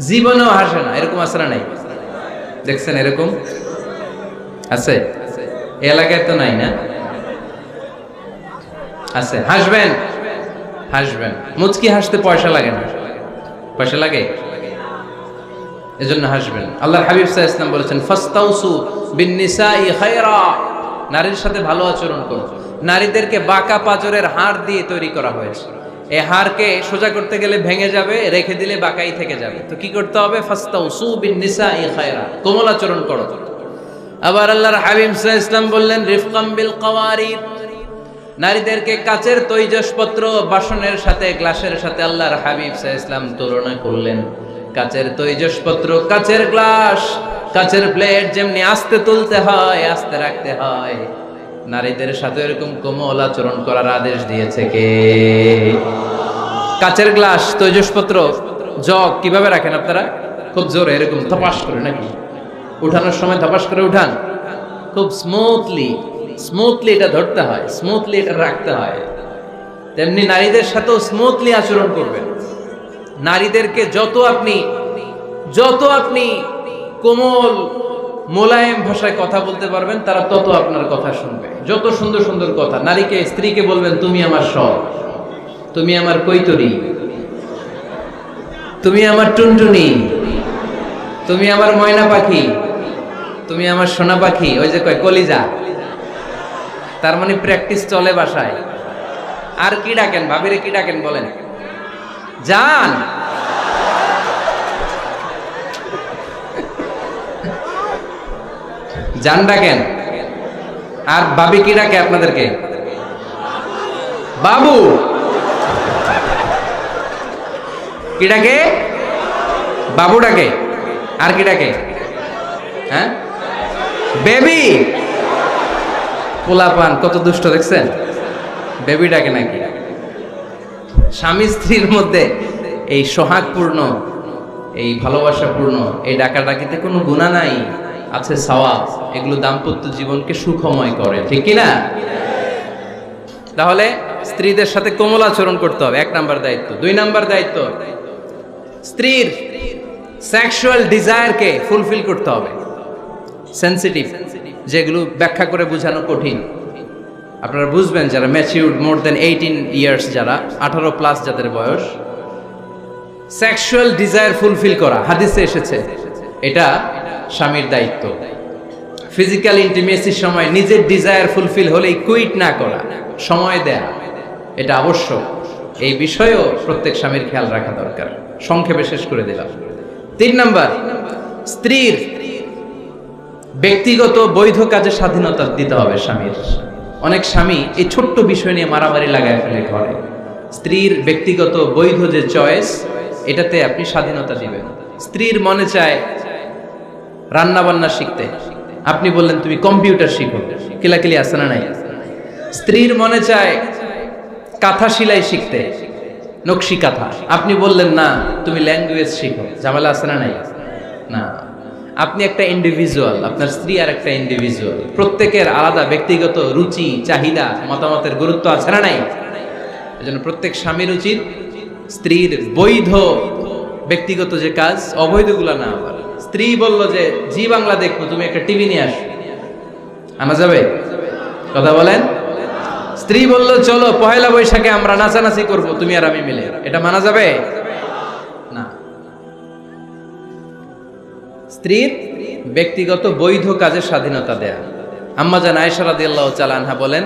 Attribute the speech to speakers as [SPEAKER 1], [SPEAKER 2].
[SPEAKER 1] জীবনেও হাসে না। এরকম আসরা নাই? দেখছেন এরকম? আছে? এলাকায় তো নাই না? আছে। হাসবেন? হাসবেন। মুচকি হাসতে পয়সা লাগে না। পয়সা লাগে? এজন্য হাসবেন। আল্লাহর হাবিব সাল্লাল্লাহু ইসলাম বলেছেন, ফাস্তাউসু বিন নিসাই খায়রা। নারীর সাথে ভালো আচরণ করো। নারীদেরকে বাঁকা পাজরের হাড় দিয়ে তৈরি করা হয়েছে। এই হাড়কে সোজা করতে গেলে ভেঙে যাবে, রেখে দিলে বাঁকাই থেকে যাবে। তো কি করতে হবে? ফাস্তাউসু বিন নিসাই খায়রা। কোমল করো। আবার আল্লাহর সাল্লাল্লাহু ইসলাম বললেন, রিফকাম বিল কাওয়ারিদ। নারীদেরকে কাচের তৈজসপত্র, বাসনের সাথে, গ্লাসের সাথে আল্লাহর হাবিব সাল্লাল্লাহু ইসলাম তুলনা করলেন। কাচের তৈজসপত্র, কাচের গ্লাস, কাচের প্লেট যেমনি আস্তে তুলতে হয়, আস্তে রাখতে হয়। নারীদের সাথে এরকম কোমল আচরণ করার আদেশ দিয়েছে কে? কাচের গ্লাস, তৈজসপত্র, জগ, কীভাবে রাখেন আপনারা? খুব জোরে, এরকম ধপাস করে নাকি? উঠানোর সময় ধপাস করে উঠান। খুব স্মুথলি স্মুথলি এটা ধরতে হয় স্মুথলি এটা রাখতে হয়। তেমনি নারীদের সাথেও স্মুথলি আচরণ করবেন। নারীদেরকে যত আপনি যত আপনি কোমল মোলায়েম ভাষায় কথা বলতে পারবেন, তারা তত আপনার কথা শুনবে। যত সুন্দর সুন্দর কথা, নারীকে, স্ত্রীকে বলবেন, তুমি আমার সব। তুমি আমার কৈতরি। তুমি আমার টুনটুনি। তুমি আমার ময়না পাখি। তুমি আমার সোনা পাখি। ওই যে কয়, কলিজা। তার মানে প্র্যাকটিস চলে বাসায়। আর কি ডাকেন, ভাবিরে কি ডাকেন বলেন? যান! যান ডাকেন আর বাবি কি ডাকে আপনাদেরকে? বাবু। কি ডাকে? বাবু ডাকে। আর কি ডাকে? হ্যাঁ? বেবি। পোলাপান, কত দুষ্ট দেখছেন? বেবি ডাকে নাকি? স্বামী স্ত্রীর মধ্যে এই সোহাগপূর্ণ, এই ভালোবাসাপূর্ণ, এই ডাকাডাকিতে কোনো গুণা নাই। আছে সওয়াব, এগুলো দাম্পত্য জীবনকে সুখময় করে, ঠিক কি না তাহলে স্ত্রীদের সাথে কোমল আচরণ করতে হবে, এক নাম্বার দায়িত্ব। দুই নাম্বার দায়িত্ব, স্ত্রীর সেক্সুয়াল ডিজায়ারকে ফুলফিল করতে হবে। সেন্সিটিভ যেগুলো ব্যাখ্যা করে বোঝানো কঠিন। আপনারা বুঝবেন যারা matured more than eighteen years যারা, আঠারো প্লাস যাদের বয়স সেক্সুয়াল ডিজায়ার ফুলফিল করা, হাদিসে এসেছে। এটা স্বামীর দায়িত্ব। ফিজিক্যাল ইন্টিমেসির সময় নিজের ডিজায়ার ফুলফিল হলেই কুইট না করা, সময় দেয়া, এটা আবশ্যক। এই বিষয়েও প্রত্যেক স্বামীর খেয়াল রাখা দরকার। সংক্ষেপে শেষ করে দিলাম। তিন নাম্বার, স্ত্রীর ব্যক্তিগত বৈধ কাজে স্বাধীনতা দিতে হবে স্বামীর। অনেক স্বামী এই ছোট্ট বিষয় নিয়ে মারামারি লাগায় ফেলে ঘরে। স্ত্রীর ব্যক্তিগত বৈধ যে চয়েস এটাতে আপনি স্বাধীনতা দিবেন। স্ত্রীর মনে চায় রান্না বান্না শিখতে। আপনি বললেন, তুমি কম্পিউটার শিখো। কিলাকিলি আছে না নাই? স্ত্রীর মনে চায় কাঁথা সেলাই শিখতে, নকশি কাঁথা। আপনি বললেন, না, তুমি ল্যাঙ্গুয়েজ শিখো। ঝামেলা আছে না নাই? না। আপনি একটা ইন্ডিভিজুয়াল আপনার স্ত্রী আর একটা ইন্ডিভিজুয়াল প্রত্যেকের আলাদা ব্যক্তিগত রুচি, চাহিদা, মতামতের গুরুত্ব আছে না নাই? এজন্য প্রত্যেক স্বামীর উচিত স্ত্রীর বৈধ, ব্যক্তিগত যে কাজ, অবৈধগুলো না আবার স্ত্রী বলল যে, জি বাংলা দেখব, তুমি একটা টিভি নিয়ে আসো। আনা যাবে? কথা বলেন? স্ত্রী বলল, চলো পয়লা বৈশাখে আমরা নাচানাচি করব, তুমি আর আমি মিলে। এটা মানা যাবে? না। স্ত্রীর ব্যক্তিগত বৈধ কাজের স্বাধীনতা দেয়া। আম্মা জান আয়েশা রাদিয়াল্লাহু তাআলা বলেন